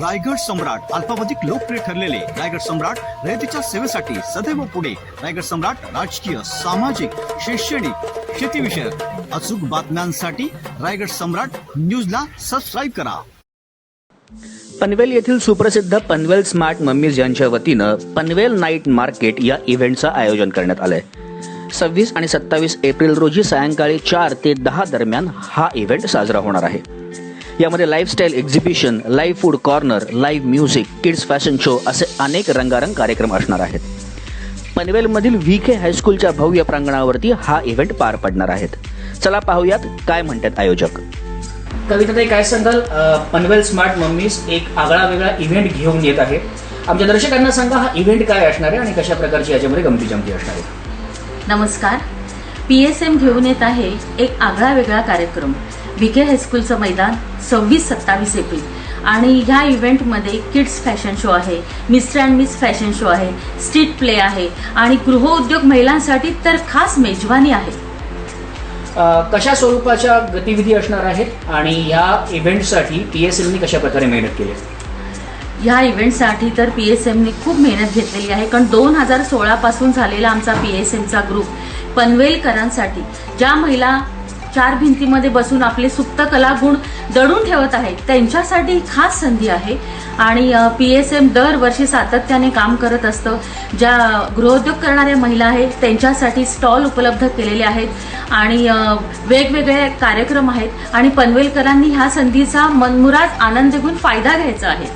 रायगड सम्राट अल्पावधिक लोकप्रिय ठरलेले रायगड सम्राट रयतेच्या सेवेसाठी सदैव पुढे. रायगड सम्राट राजकीय सामाजिक शैक्षणिक शेतीविषयक अचूक बातम्यांसाठी रायगड सम्राट न्यूजला सबस्क्राईब करा. पनवेल येथील सुप्रसिद्ध पनवेल स्मार्ट मम्मीज यांच्या वतीनं पनवेल नाईट मार्केट या इव्हेंटचं आयोजन करण्यात आलंय. सव्वीस आणि सत्तावीस एप्रिल रोजी सायंकाळी चार ते दहा दरम्यान हा इव्हेंट साजरा होणार आहे. यामध्ये lifestyle exhibition live food corner live music kids fashion show असे अनेक रंगारंग कार्यक्रम असणार आहेत. पनवेलमधील व्ही के हायस्कूलच्या भव्य प्रांगणावरती हा इव्हेंट पार पडणार आहेत. चला पाहूयात काय म्हणतात आयोजक. कविताताई काय सांगाल? पनवेल स्मार्ट मम्मीज एक आगळा वेगळा इव्हेंट घेऊन येत आहे. आमच्या दर्शकांना सांगा हा इव्हेंट काय असणार आहे आणि कशा प्रकारची याच्यामध्ये गमती जमती असणार आहे? नमस्कार. पी एस एम घेऊन येत आहे एक आगळा वेगळा कार्यक्रम. के हायस्कूलचं मैदान सव्वीस सत्तावीस एप्रिल आणि ह्या इव्हेंटमध्ये किड्स फॅशन शो आहे mister and miss fashion show आहे स्ट्रीट प्ले आहे आणि गृहउद्योग महिलांसाठी तर खास मेजवानी आहे कशा स्वरूपाच्या गतिविधी असणार आहेत आणि या इव्हेंटसाठी पी एस एलनी कशा प्रकारे मेहनत केली आहे? ह्या इव्हेंटसाठी तर पी एस एमने खूप मेहनत घेतलेली आहे कारण दोन हजार सोळापासून झालेला आमचा पी एस एमचा ग्रुप पनवेलकरांसाठी ज्या महिला चार भिंतीमध्ये बसून आपले सुप्त कलागुण दडून ठेवत आहेत. त्यांच्यासाठी खास संधी आहे. आणि पी एस एम दरवर्षी सातत्याने काम करत असतं. ज्या गृहोद्योग करणाऱ्या महिला आहेत त्यांच्यासाठी स्टॉल उपलब्ध केलेले आहेत. आणि वेगवेगळे कार्यक्रम आहेत. आणि पनवेलकरांनी ह्या संधीचा मनमुराद आनंद घेऊन फायदा घ्यायचा आहे.